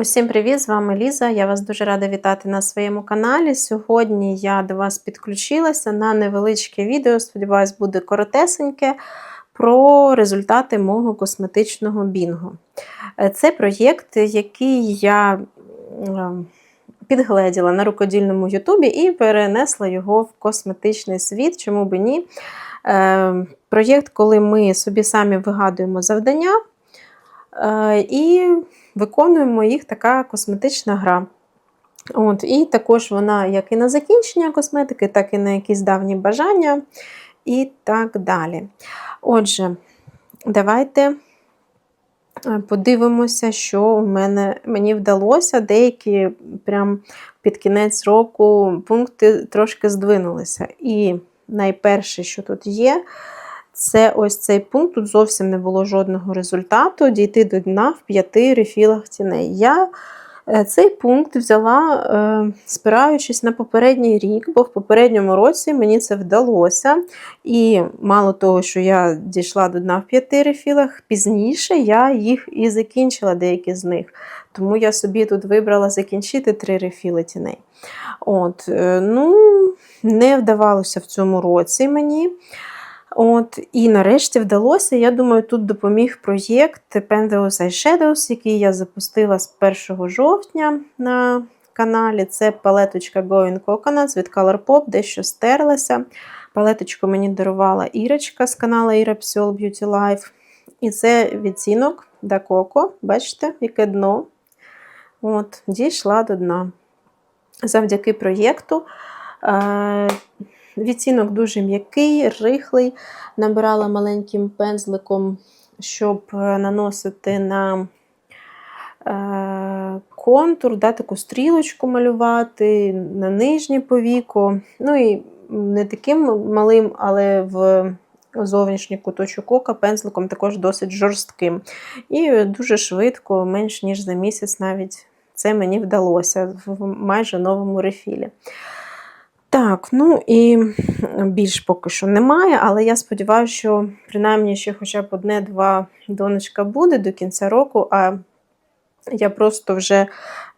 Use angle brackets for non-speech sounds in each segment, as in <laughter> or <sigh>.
Усім привіт! З вами Ліза. Я вас дуже рада вітати на своєму каналі. Сьогодні я до вас підключилася на невеличке відео, сподіваюсь, буде коротесеньке, про результати мого косметичного бінгу. Е, Це проєкт, який я е, підгледіла на рукодільному Ютубі і перенесла його в косметичний світ, чому би ні. Е, Проєкт, коли ми собі самі вигадуємо завдання. Е, І виконуємо їх така косметична гра. От, І також вона як і на закінчення косметики, так і на якісь давні бажання і так далі. Отже, давайте е, подивимося, що у мене мені вдалося. Деякі прям під кінець року пункти трошки здвинулися. І найперше, що тут є, це ось цей пункт. Тут зовсім не було жодного результату. Дійти до дна в п'яти рефілах тіней. Я е, цей пункт взяла, е, спираючись на попередній рік, бо в попередньому році мені це вдалося. І мало того, що я дійшла до дна в п'яти рефілах, пізніше я їх і закінчила, деякі з них. Тому я собі тут вибрала закінчити три рефіли тіней. От, е, ну, Не вдавалося в цьому році мені. От, І нарешті вдалося. Я думаю, тут допоміг проєкт Pendeos Eyeshadows, який я запустила з 1 жовтня на каналі. Це палеточка Going Coconuts від Colourpop, дещо стерлася. Палеточку мені дарувала Ірочка з каналу Ira Psol Beauty Life. І це відцінок Coco. Бачите, яке дно. От, Дійшла до дна. Завдяки проєкту. Е, Відцінок дуже м'який, рихлий. Набирала маленьким пензликом, щоб е, наносити на е, контур, да, таку стрілочку малювати, на нижнє повіко. Ну і не таким малим, але в зовнішній куточок ока пензликом також досить жорстким. І дуже швидко, менш ніж за місяць, навіть це мені вдалося в майже новому рефілі. Так, ну і більш поки що немає, але я сподіваюся, що принаймні ще хоча б одне-два донечка буде до кінця року, а я просто вже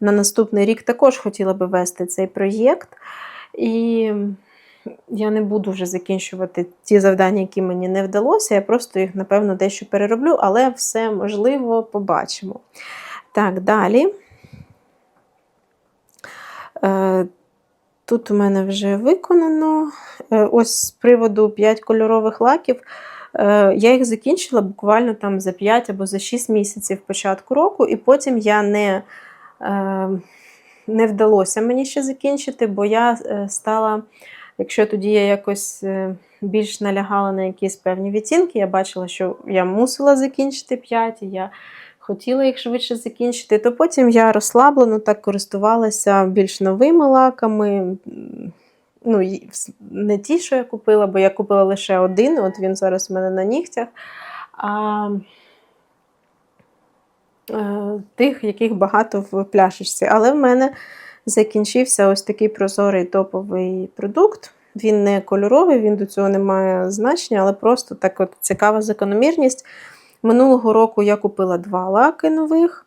на наступний рік також хотіла би вести цей проєкт. І я не буду вже закінчувати ті завдання, які мені не вдалося. Я просто їх, напевно, дещо перероблю, але все можливо побачимо. Так, далі. Тут у мене вже виконано. Е, ось з приводу 5 кольорових лаків. Е, я їх закінчила буквально там за 5 або за 6 місяців початку року, і потім я не е, не вдалося мені ще закінчити, бо я стала, якщо тоді я якось більш налягала на якісь певні відтінки, я бачила, що я мусила закінчити 5, і я хотіла їх швидше закінчити, то потім я розслаблено так користувалася більш новими лаками. Ну, Не ті, що я купила, бо я купила лише один, от він зараз у мене на нігтях. А е, Тих, яких багато в пляшечці. Але в мене закінчився ось такий прозорий топовий продукт. Він не кольоровий, він до цього не має значення, але просто так от цікава закономірність. Минулого року я купила два лаки нових.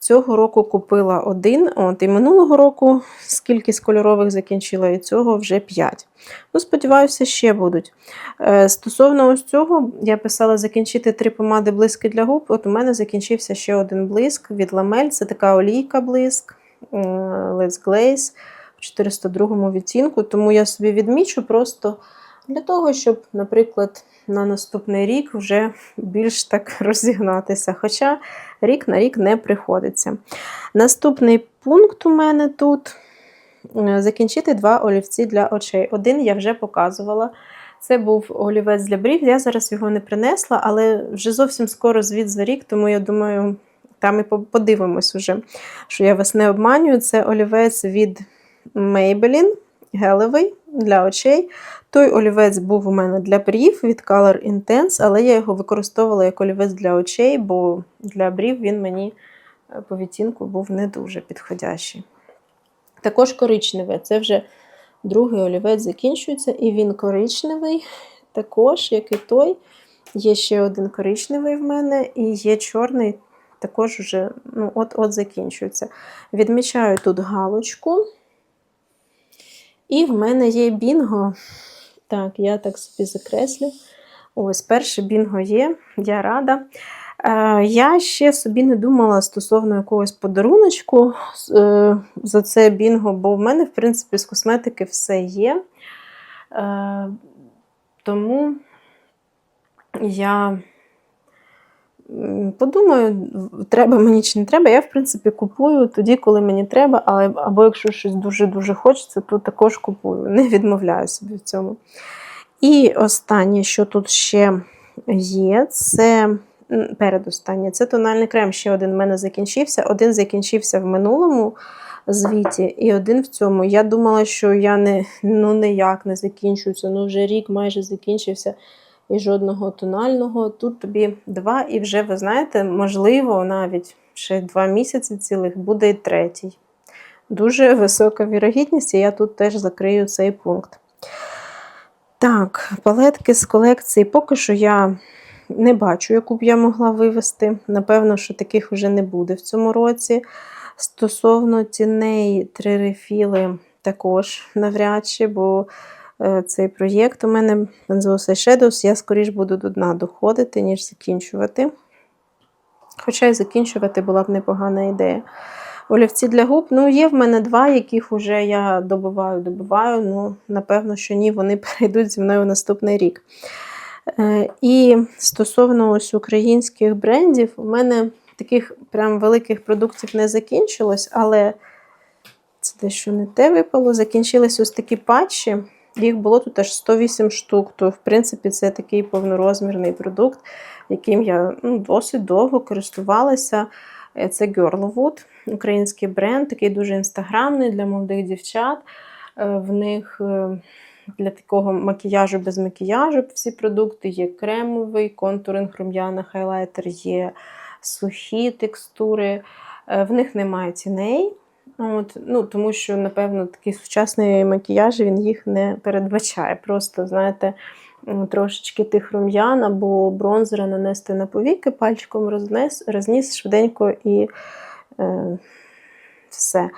Цього року купила один. От, І минулого року скільки з кольорових закінчила, і цього вже 5. Ну, Сподіваюся, ще будуть. Е, Стосовно ось цього, я писала закінчити три помади блиски для губ. От у мене закінчився ще один блиск від ламель. Це така олійка блиск Let's Glaze в 402 відтінку. Тому я собі відмічу просто для того, щоб, наприклад, на наступний рік вже більш так <laughs> розігнатися. Хоча рік на рік не приходиться. Наступний пункт у мене тут е, закінчити два олівці для очей. Один я вже показувала. Це був олівець для брів. Я зараз його не принесла, але вже зовсім скоро звіт за рік, тому я думаю, там і подивимось уже, що я вас не обманюю. Це олівець від Maybelline гелевий для очей. Той олівець був у мене для брів від Color Intense, але я його використовувала як олівець для очей, бо для брів він мені е, по відтінку був не дуже підходящий. Також коричневий. Це вже другий олівець закінчується, і він коричневий, також, як і той. Є ще один коричневий в мене, і є чорний також вже ну, от-от закінчуються. Відмічаю тут галочку. І в мене є бінго. Так, я так собі закреслю. Ось, перше бінго є, я рада. Е, Я ще собі не думала стосовно якогось подаруночку е, за це бінго, бо в мене, в принципі, з косметики все є. Е, Тому я подумаю, треба мені чи не треба. Я, в принципі, купую тоді, коли мені треба, але або якщо щось дуже-дуже хочеться, то також купую. Не відмовляю собі в цьому. І останнє, що тут ще є, це передостаннє, це тональний крем. Ще один в мене закінчився. Один закінчився в минулому звіті, і один в цьому. Я думала, що я не, ну, ніяк не закінчуюся. Ну, вже рік майже закінчився. І жодного тонального. Тут тобі два, і вже, ви знаєте, можливо, навіть ще два місяці цілих буде і третій. Дуже висока вірогідність, і я тут теж закрию цей пункт. Так, палетки з колекції поки що я не бачу, яку б я могла вивести. Напевно, що таких вже не буде в цьому році. Стосовно тіней, три рефіли також навряд чи, бо цей проєкт у мене Benzosa Shadows, я скоріш буду до дна доходити, ніж закінчувати. Хоча й закінчувати була б непогана ідея. Олівці для губ, ну, є в мене два, яких вже я добиваю, добиваю. Ну, напевно, що ні, вони <laughs> перейдуть зі мною в наступний рік. Е, І стосовно ось українських брендів, у мене таких прям великих продуктів не закінчилось, але це дещо не те випало. Закінчились ось такі патчі. Їх було тут аж 108 штук. То, в принципі, це такий повнорозмірний продукт, яким я ну, досить довго користувалася. Е, Це Girlwood, український бренд, такий дуже інстаграмний для молодих дівчат. Е, В них е, для такого макіяжу без макіяжу всі продукти є кремовий, контуринг, рум'яна, хайлайтер, є сухі текстури. В них немає тіней. От, ну, тому що, напевно, такий сучасний макіяж він їх не передбачає. Просто, знаєте, трошечки тих рум'ян або бронзера нанести на повіки, пальчиком рознес, розніс швиденько і е, все.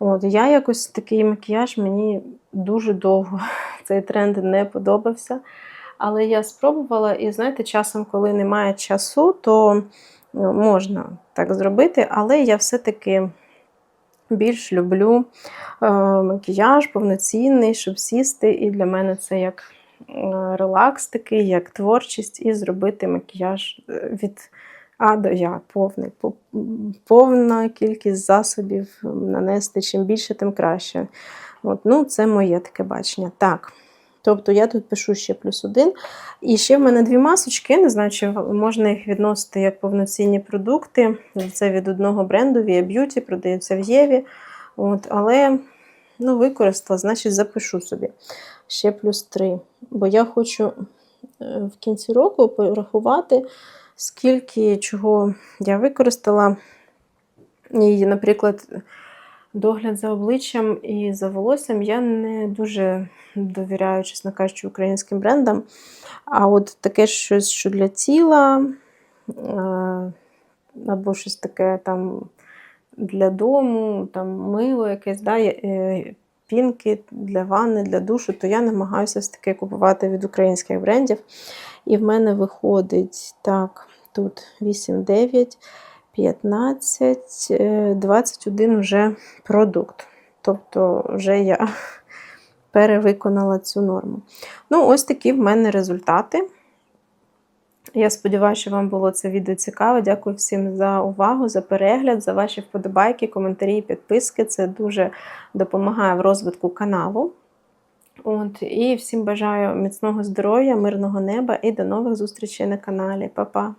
От, я якось такий макіяж мені дуже довго <laughs> цей тренд не подобався. Але я спробувала, і знаєте, часом, коли немає часу, то ну, можна так зробити, але я все-таки більш люблю е, макіяж повноцінний, щоб сісти. І для мене це як е, релакс такий, як творчість, і зробити макіяж е, від А до Я повний. Повна кількість засобів нанести. Чим більше, тим краще. От, ну, це моє таке бачення. Так. Тобто я тут пишу ще плюс один. І ще в мене дві масочки. Не знаю, чи можна їх відносити як повноцінні продукти. Це від одного бренду Via Beauty, продаються в Єві. От, але ну, використала, значить, запишу собі. Ще плюс три. Бо я хочу е, в кінці року порахувати, скільки чого я використала. І, наприклад, догляд за обличчям і за волоссям я не дуже довіряю, чесно кажучи, українським брендам. А от таке щось, що для тіла, е, або щось таке там для дому, там мило якесь, да, е, пінки для ванни, для душу, то я намагаюся все таки купувати від українських брендів. І в мене виходить так, тут 8, 9, 15, е, 21 вже продукт. Тобто вже я <laughs> перевиконала цю норму. Ну, ось такі в мене результати. Я сподіваюся, що вам було це відео цікаво. Дякую всім за увагу, за перегляд, за ваші вподобайки, коментарі підписки. Це дуже допомагає в розвитку каналу. От, і всім бажаю міцного здоров'я, мирного неба і до нових зустрічей на каналі. Па-па!